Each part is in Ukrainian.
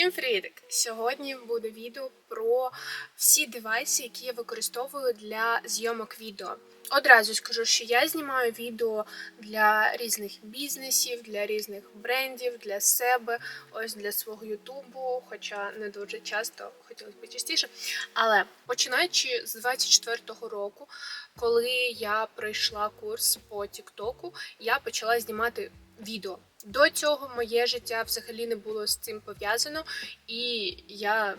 Всім привіт! Сьогодні буде відео про всі девайси, які я використовую для зйомок відео. Одразу скажу, що я знімаю відео для різних бізнесів, для різних брендів, для себе, ось для свого Ютубу, хоча не дуже часто хотілося б частіше. Але починаючи з 24-го року, коли я пройшла курс по Тіктоку, я почала знімати відео. До цього моє життя взагалі не було з цим пов'язано, і я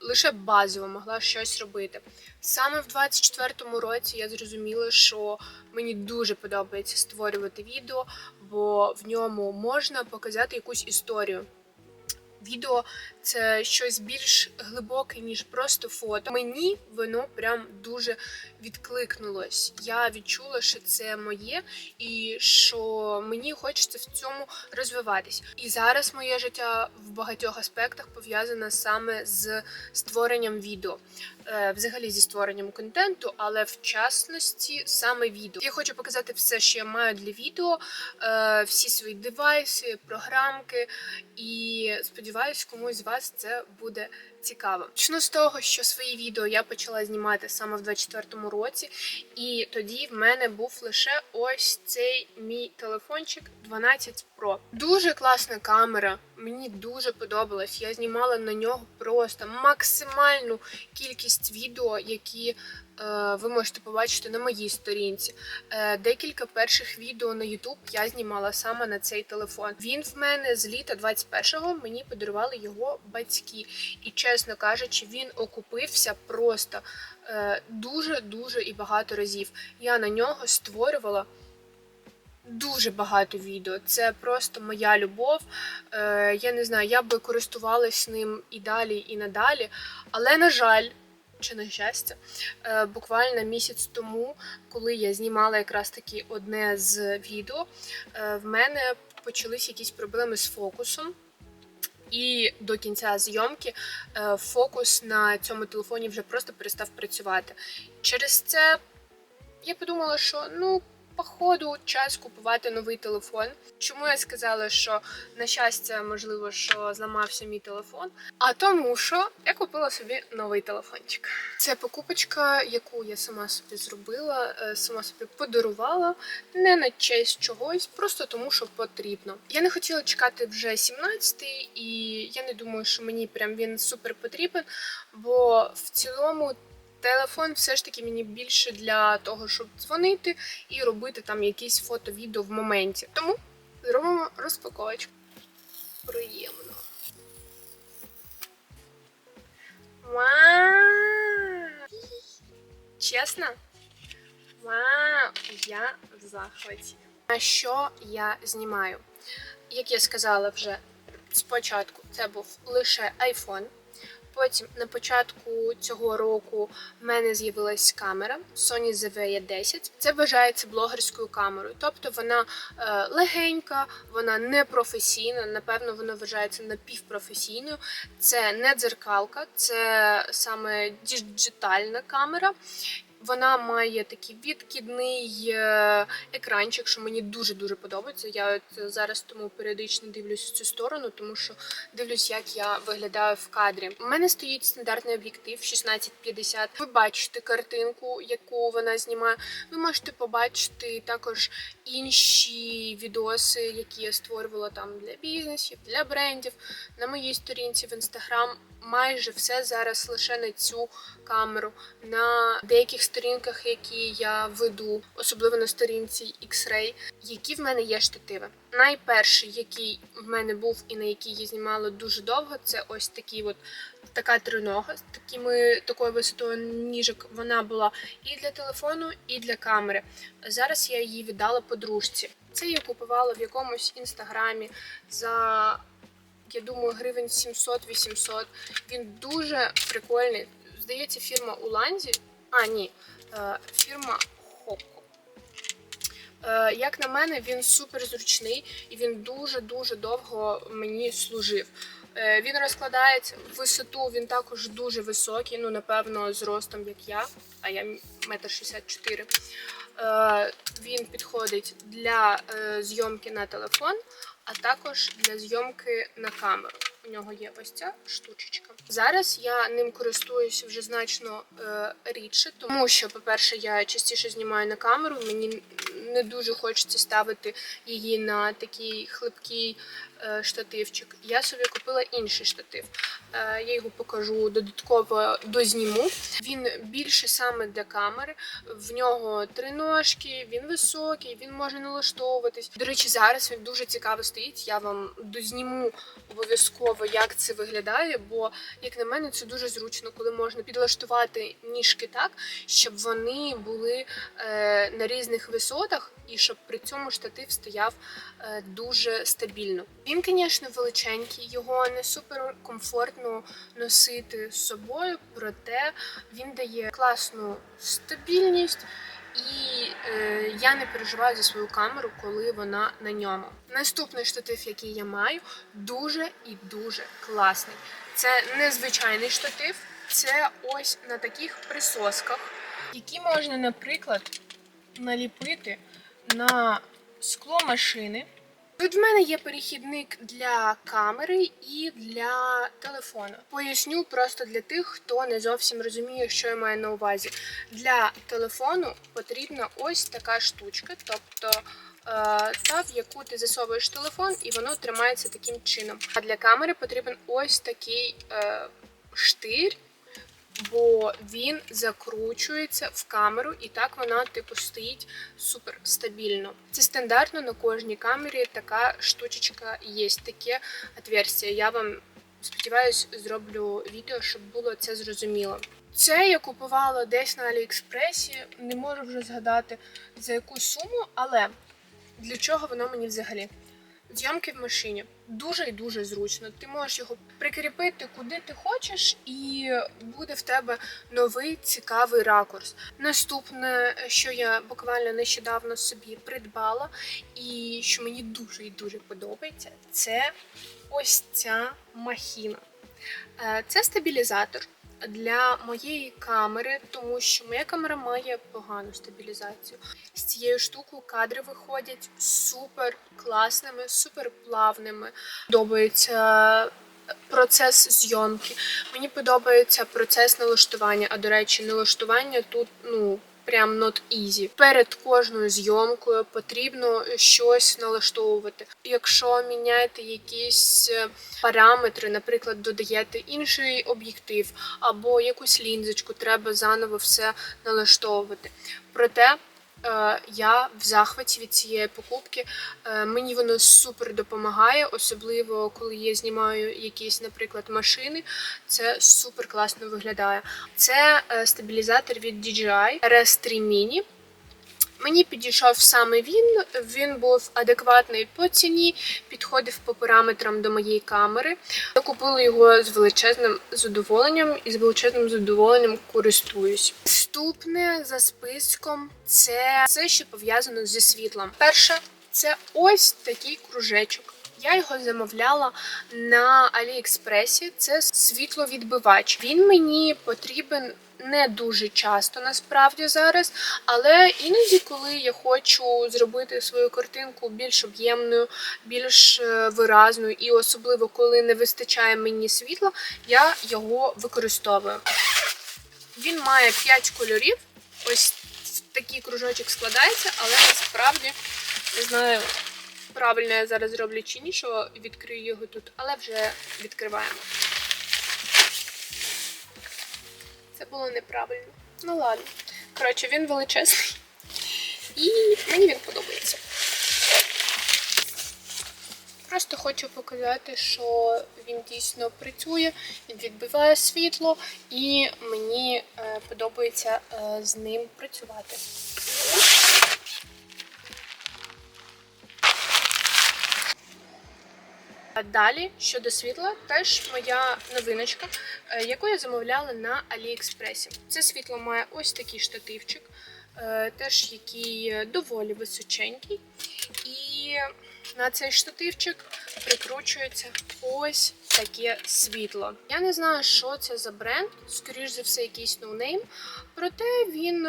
лише базово могла щось робити. Саме в 24-му році я зрозуміла, що мені дуже подобається створювати відео, бо в ньому можна показати якусь історію. Відео це щось більш глибоке, ніж просто фото. Мені воно прям дуже відкликнулось. Я відчула, що це моє, і що мені хочеться в цьому розвиватись. І зараз моє життя в багатьох аспектах пов'язане саме з створенням відео, Е, взагалі зі створенням контенту, але в частності саме відео. Я хочу показати все, що я маю для відео, е, всі свої девайси, програмки, і сподіваюсь, комусь з вас це буде цікаво. Почну з того, що свої відео я почала знімати саме в 24-му році, і тоді в мене був лише ось цей мій телефончик 12 Pro. Дуже класна камера. Мені дуже подобалось. Я знімала на нього просто максимальну кількість відео, які ви можете побачити на моїй сторінці. Е, декілька перших відео на YouTube я знімала саме на цей телефон. Він в мене з літа 21-го мені подарували його батьки. І чесно кажучи, він окупився просто дуже дуже і багато разів. Я на нього створювала. Дуже багато відео. Це просто моя любов. Е, я не знаю, я би користувалась ним і далі, і надалі. Але, на жаль, чи на щастя, е, буквально місяць тому, коли я знімала якраз таки одне з відео, е, в мене почались якісь проблеми з фокусом. І до кінця зйомки е, фокус на цьому телефоні вже просто перестав працювати. Через це я подумала, що ну походу час купувати новий телефон. Чому я сказала, що на щастя, можливо, що зламався мій телефон? А тому, що я купила собі новий телефончик. Це покупочка, яку я сама собі зробила, е, сама собі подарувала, не на честь чогось, просто тому, що потрібно. Я не хотіла чекати вже 17-й, і я не думаю, що мені прям він супер потрібен, бо в цілому. Телефон все ж таки мені більше для того, щоб дзвонити і робити там якісь фото-відео в моменті. Тому зробимо розпаковочку. Приємно. Вау! Чесно? Вау! Я в захваті. На що я знімаю? Як я сказала вже спочатку, це був лише iPhone. Потім на початку цього року в мене з'явилась камера Sony ZV-10. Це вважається блогерською камерою, тобто вона е, легенька, вона не професійна. Напевно, вона вважається напівпрофесійною. Це не дзеркалка, це саме діджитальна камера. Вона має такий відкидний е, екранчик, що мені дуже-дуже подобається. Я от зараз тому періодично дивлюсь в цю сторону, тому що дивлюсь, як я виглядаю в кадрі. У мене стоїть стандартний об'єктив 1650. Ви бачите картинку, яку вона знімає. Ви можете побачити також інші відоси, які я створювала там для бізнесів, для брендів. На моїй сторінці в інстаграм майже все зараз лише на цю камеру. На деяких сторінках, які я веду, особливо на сторінці X-Ray, які в мене є штативи. Найперший, який в мене був і на який я знімала дуже довго, це ось такий от така тринога з такими такою висотою ніжок. Вона була і для телефону, і для камери. Зараз я її віддала подружці. Це я купувала в якомусь інстаграмі за. Я думаю, гривень 700-800. Він дуже прикольний. Здається, фірма Уланзі. А, ні, е, фірма Хокко. Е, Як на мене, він супер зручний і він дуже-дуже довго мені служив. Е, Він розкладається в висоту, він також дуже високий, ну, напевно, з ростом, як я, а я метр шістдесят чотири. Е, Він підходить для зйомки на телефон, а також для зйомки на камеру. у нього є ось ця штучечка. Зараз я ним користуюся вже значно е, рідше, тому що, по-перше, я частіше знімаю на камеру. Мені не дуже хочеться ставити її на такий хлипкий е, штативчик. Я собі купила інший штатив. Е, я його покажу додатково дозніму. Він більше саме для камери. В нього три ножки, він високий, він може налаштовуватись. До речі, зараз він дуже цікаво стоїть. Я вам дозніму обов'язково, як це виглядає, бо, як на мене, це дуже зручно, коли можна підлаштувати ніжки так, щоб вони були е, на різних висотах. І щоб при цьому штатив стояв е, дуже стабільно. Він, звісно, величенький, його не супер комфортно носити з собою, проте він дає класну стабільність, і е, я не переживаю за свою камеру, коли вона на ньому. Наступний штатив, який я маю, дуже і дуже класний. Це незвичайний штатив, це ось на таких присосках, які можна, наприклад, наліпити на скло машини. Тут в мене є перехідник для камери і для телефону. Поясню просто для тих, хто не зовсім розуміє, що я маю на увазі. Для телефону потрібна ось така штучка, тобто та, в яку ти засовуєш телефон, і воно тримається таким чином. А для камери потрібен ось такий е, штир бо він закручується в камеру, і так вона типу стоїть супер стабільно. Це стандартно на кожній камері така штучечка є. Таке отверстие. Я вам сподіваюсь, зроблю відео, щоб було це зрозуміло. Це я купувала десь на Аліекспресі, не можу вже згадати за яку суму, але для чого воно мені взагалі? Зйомки в машині дуже і дуже зручно. Ти можеш його прикріпити куди ти хочеш, і буде в тебе новий цікавий ракурс. Наступне, що я буквально нещодавно собі придбала, і що мені дуже і дуже подобається, це ось ця махіна. Е, Це стабілізатор для моєї камери, тому що моя камера має погану стабілізацію. З цією штукою кадри виходять супер класними, супер плавними. Подобається процес зйомки. Мені подобається процес налаштування. А до речі, налаштування тут ну. Прям not easy. Перед кожною зйомкою потрібно щось налаштовувати. Якщо міняєте якісь е, параметри, наприклад, додаєте інший об'єктив або якусь лінзочку, треба заново все налаштовувати. Проте я в захваті від цієї покупки. Е, Мені воно супер допомагає, особливо коли я знімаю якісь, наприклад, машини. Це супер класно виглядає. Це е, стабілізатор від DJI RS3 Mini. Мені підійшов саме він. Він був адекватний по ціні, підходив по параметрам до моєї камери. Я купила його з величезним задоволенням і з величезним задоволенням користуюсь. Наступне за списком це все, що пов'язано зі світлом. Перше, це ось такий кружечок. Я його замовляла на Аліекспресі. Це світловідбивач. Він мені потрібен не дуже часто насправді зараз, але іноді, коли я хочу зробити свою картинку більш об'ємною, більш е, виразною, і особливо коли не вистачає мені світла, я його використовую. Він має 5 кольорів. Ось такий кружочок складається, але насправді не знаю, правильно я зараз зроблю чи ні, що відкрию його тут, але вже відкриваємо. Це було неправильно. Ну ладно. Коротше, він величезний. І мені він подобається. Просто хочу показати, що він дійсно працює, він відбиває світло, і мені е, подобається е, з ним працювати. Далі щодо світла, теж моя новиночка, е, яку я замовляла на Аліекспресі. Це світло має ось такий штативчик, е, теж який доволі височенький. І на цей штативчик прикручується ось таке світло. Я не знаю, що це за бренд, скоріш за все, якийсь ноунейм. Проте він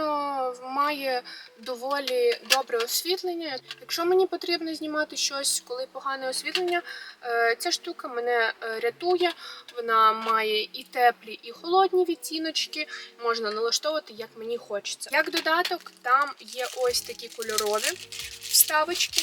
має доволі добре освітлення. Якщо мені потрібно знімати щось, коли погане освітлення, е, ця штука мене е, рятує. Вона має і теплі, і холодні відтіночки. Можна налаштовувати, як мені хочеться. Як додаток, там є ось такі кольорові вставочки.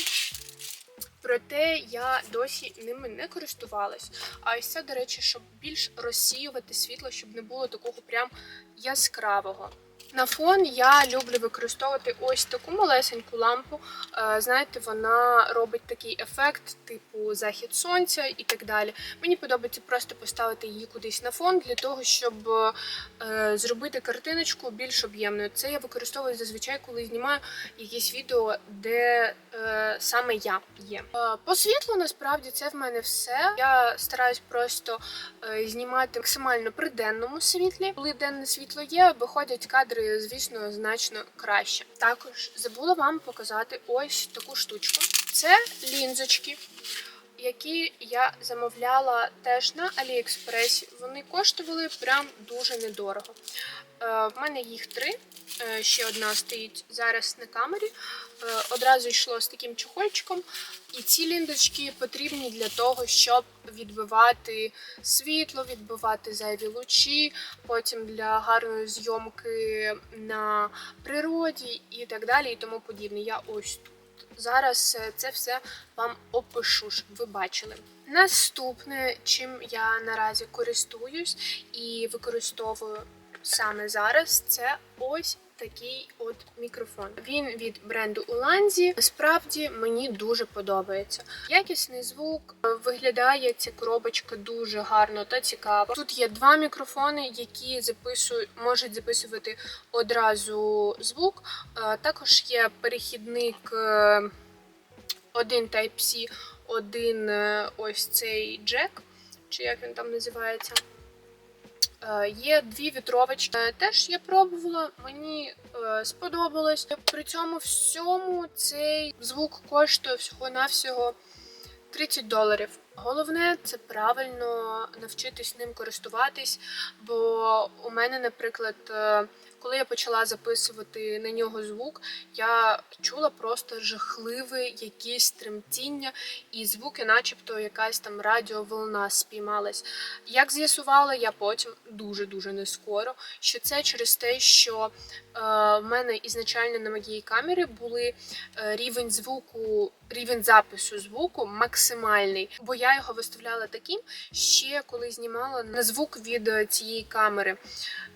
Проте я досі ними не користувалась. А ось це, до речі, щоб більш розсіювати світло, щоб не було такого прям яскравого. На фон я люблю використовувати ось таку малесеньку лампу. Е, Знаєте, вона робить такий ефект, типу захід сонця і так далі. Мені подобається просто поставити її кудись на фон для того, щоб е, зробити картиночку більш об'ємною. Це я використовую зазвичай, коли знімаю якісь відео, де е, саме я є. По світлу насправді це в мене все. Я стараюсь просто знімати максимально при денному світлі. Коли денне світло є, виходять кадри, звісно, значно краще. Також забула вам показати ось таку штучку. Це лінзочки. Які я замовляла теж на Аліекспресі. Вони коштували прям дуже недорого. Е, в мене їх три. Е, ще одна стоїть зараз на камері. Е, одразу йшло з таким чохольчиком. І ці ліндочки потрібні для того, щоб відбивати світло, відбивати зайві лучі, потім для гарної зйомки на природі і так далі, і тому подібне. Я ось тут. Зараз е, це все вам опишу, щоб ви бачили. Наступне, чим я наразі користуюсь і використовую саме зараз, це ось такий от мікрофон. Він від бренду Уланзі. Справді мені дуже подобається. Якісний звук виглядає ця коробочка дуже гарно та цікаво. Тут є два мікрофони, які записують, можуть записувати одразу звук. Е, Також є перехідник е, один Type-C, один е, ось цей джек, чи як він там називається. Е, Є дві вітровочки. Е, Теж я пробувала, мені е, сподобалось. При цьому всьому цей звук коштує всього-навсього 30 доларів. Головне це правильно навчитись ним користуватись. Бо у мене, наприклад, е, коли я почала записувати на нього звук, я чула просто жахливе якісь тремтіння, і звуки, начебто, якась там радіоволна спіймалась. Як з'ясувала я потім дуже-дуже не скоро, що це через те, що е, в мене ізначально на моїй камері були е, рівень звуку, рівень запису звуку максимальний, бо я його виставляла таким ще коли знімала на звук від е, цієї камери.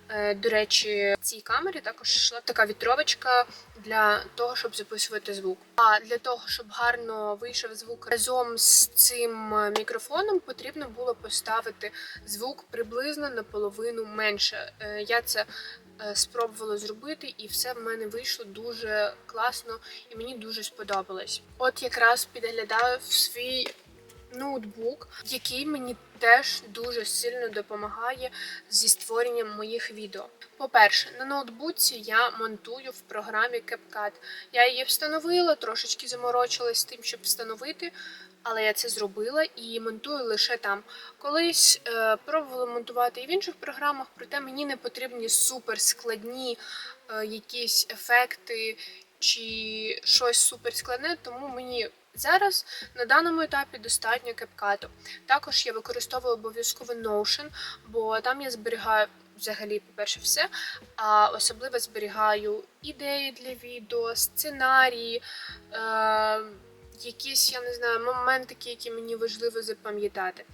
Е, До речі, в цій камері також йшла така вітровочка для того, щоб записувати звук. А для того, щоб гарно вийшов звук разом з цим е, мікрофоном, потрібно було поставити звук приблизно наполовину менше. Я це спробувала зробити, і все в мене вийшло дуже класно і мені дуже сподобалось. От якраз підглядаю в свій ноутбук, який мені теж дуже сильно допомагає зі створенням моїх відео. По-перше, на ноутбуці я монтую в програмі CapCut. Я її встановила, трошечки заморочилась з тим, щоб встановити, але я це зробила і монтую лише там. Колись е, пробувала монтувати і в інших програмах, проте мені не потрібні суперскладні е, якісь ефекти чи щось суперскладне, тому мені зараз на даному етапі достатньо кепкату. Також я використовую обов'язково Notion, бо там я зберігаю взагалі, по-перше, все, а особливо зберігаю ідеї для відео, сценарії. Е- Якісь, я не знаю, моментики, які мені важливо запам'ятати.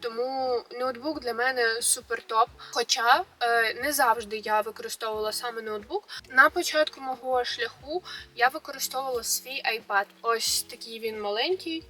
Тому ноутбук для мене супер топ. Хоча е, не завжди я використовувала саме ноутбук. На початку мого шляху я використовувала свій iPad. Ось такий він маленький.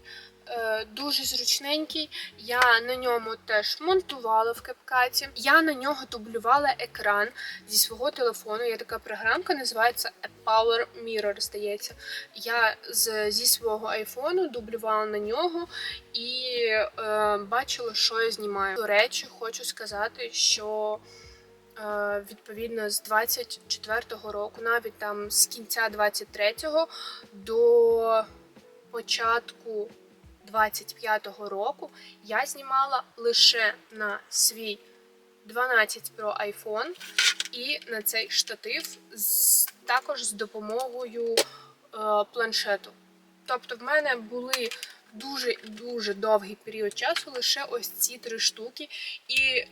Е, Дуже зручненький. Я на ньому теж монтувала в кепкаті. Я на нього дублювала екран зі свого телефону. Є така програмка, називається Power Mirror, здається. Я з, зі свого айфону дублювала на нього і е, бачила, що я знімаю. До речі, хочу сказати, що е, відповідно з 24-го року, навіть там з кінця 23-го до початку 25-го року я знімала лише на свій 12 Pro iPhone і на цей штатив також з допомогою е, планшету. Тобто в мене були дуже і дуже довгий період часу лише ось ці три штуки. І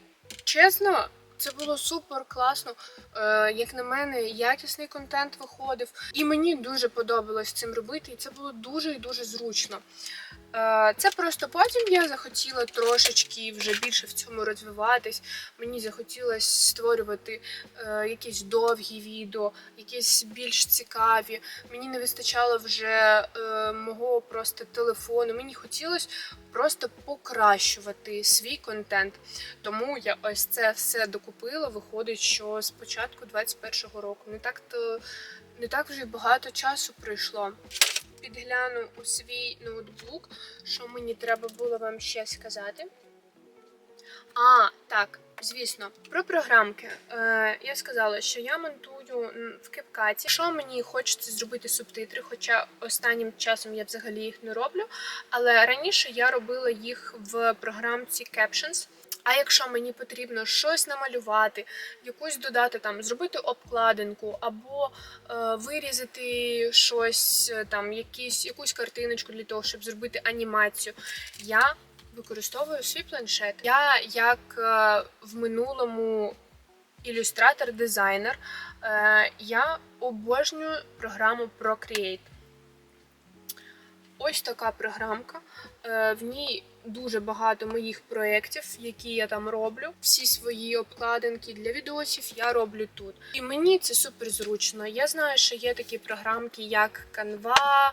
чесно, це було супер класно. Е, як на мене, якісний контент виходив. І мені дуже подобалось цим робити, і це було дуже і дуже зручно. Е, Це просто потім я захотіла трошечки вже більше в цьому розвиватись. Мені захотілося створювати е, якісь довгі відео, якісь більш цікаві. Мені не вистачало вже е, мого просто телефону. Мені хотілося просто покращувати свій контент. Тому я ось це все докупила. Виходить, що з початку 21-го року не так то не так вже багато часу пройшло. Підгляну у свій ноутбук, що мені треба було вам ще сказати. А, так, звісно, про програмки. Е, я сказала, що я монтую в CapCut. Якщо мені хочеться зробити субтитри, хоча останнім часом я взагалі їх не роблю, але раніше я робила їх в програмці Captions. А якщо мені потрібно щось намалювати, якусь додати там, зробити обкладинку, або е, вирізати щось е, там, якісь, якусь картиночку для того, щоб зробити анімацію, я використовую свій планшет. Я як е, в минулому ілюстратор-дизайнер, е, я обожнюю програму Procreate. Ось така програмка. Е, В ній дуже багато моїх проєктів, які я там роблю. Всі свої обкладинки для відосів я роблю тут. І мені це супер зручно. Я знаю, що є такі програмки, як Canva,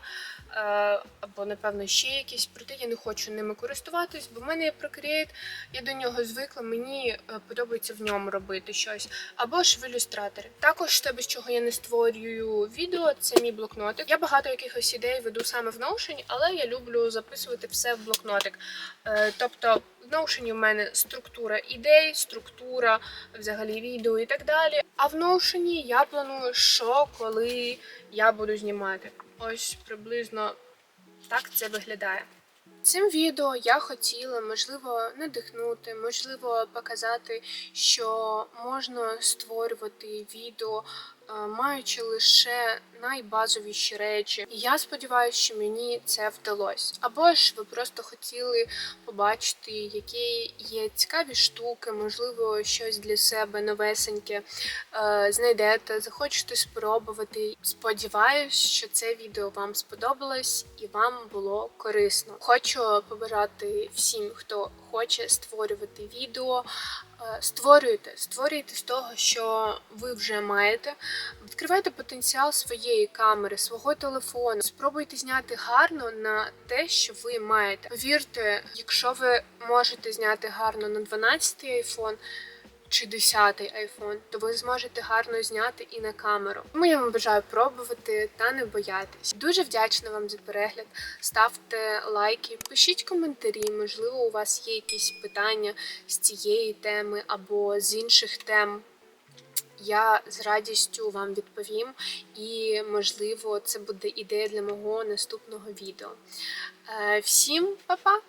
або, напевно, ще якісь, проте я не хочу ними користуватись, бо в мене є Procreate, я до нього звикла, мені е, подобається в ньому робити щось. Або ж в ілюстраторі. Також те, без чого я не створюю відео, це мій блокнотик. Я багато якихось ідей веду саме в Notion, але я люблю записувати все в блокнотик. Е, Тобто в Notion в мене структура ідей, структура взагалі відео і так далі. А в Notion я планую, що коли я буду знімати. Ось приблизно так це виглядає. Цим відео я хотіла, можливо, надихнути, можливо, показати, що можна створювати відео, е, маючи лише найбазовіші речі. І я сподіваюся, що мені це вдалося. Або ж ви просто хотіли побачити, які є цікаві штуки, можливо, щось для себе новесеньке е, знайдете, захочете спробувати. Сподіваюсь, що це відео вам сподобалось і вам було корисно. Хочу побажати всім, хто хоче створювати відео. е, Створюйте, створюйте з того, що ви вже маєте. Відкривайте потенціал своєї камери, свого телефону. Спробуйте зняти гарно на те, що ви маєте. Повірте, якщо ви можете зняти гарно на 12 iPhone чи 10 iPhone, то ви зможете гарно зняти і на камеру. Тому я вам бажаю пробувати та не боятись. Дуже вдячна вам за перегляд. Ставте лайки, пишіть коментарі. Можливо, у вас є якісь питання з цієї теми або з інших тем. Я з радістю вам відповім, і можливо, це буде ідея для мого наступного відео. Е, Всім па-па!